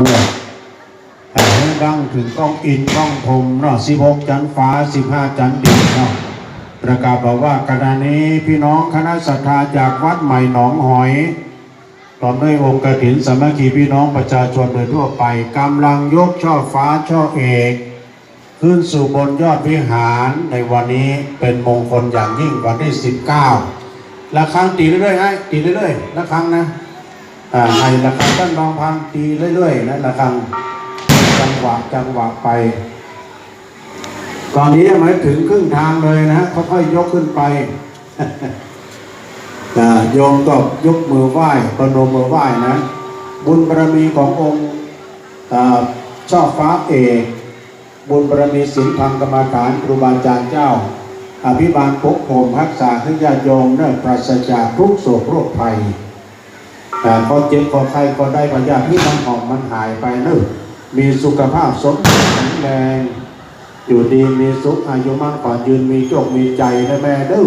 มั่วให้ดังถึงก้องอินก้องพรมเนาะสิบหกจันฟ้าสิบห้าจันดินเนาะประกาศบอกว่าขณะนี้พี่น้องคณะศรัทธาจากวัดใหม่หนองหอยพร้อมด้วยองค์กฐินสามัคคีพี่น้องประชาชนโดยทั่วไปกำลังยกช่อฟ้าช่อเอกขึ้นสู่บนยอดวิหารในวันนี้เป็นมงคลอย่างยิ่งวันที่ 19 ละครั้งตีเรื่อยๆให้ตีเรื่อยๆละครั้งนะ ให้ละครั้งท่านองพันตีเรื่อยๆนะละคังจังหวะจังหวะไป ตอนนี้ยังไม่ถึงครึ่งทางเลยนะค่อยๆยกขึ้นไปอ่าโยมก็ยกมือไหว้ประนมมือไหว้นะ บุญบารมีขององค์อาช่อฟ้าเอกบุญบารมีศีลธรรมกรรมฐานครูบาอาจารย์เจ้า อภิบาลปกโภมรักษาให้ญาติโยมเนื่ปราศจากทุกโศกโรคภัย ข้อเจ็บพอไข้ก็ได้ปัญญาที่มันหอมมันหายไปเนึกมีสุขภาพสมบูรณ์แข็งแรงอยู่ดีมีสุขอายุมากกว่ายืนมีโชคมีใจนะแม่เด้อ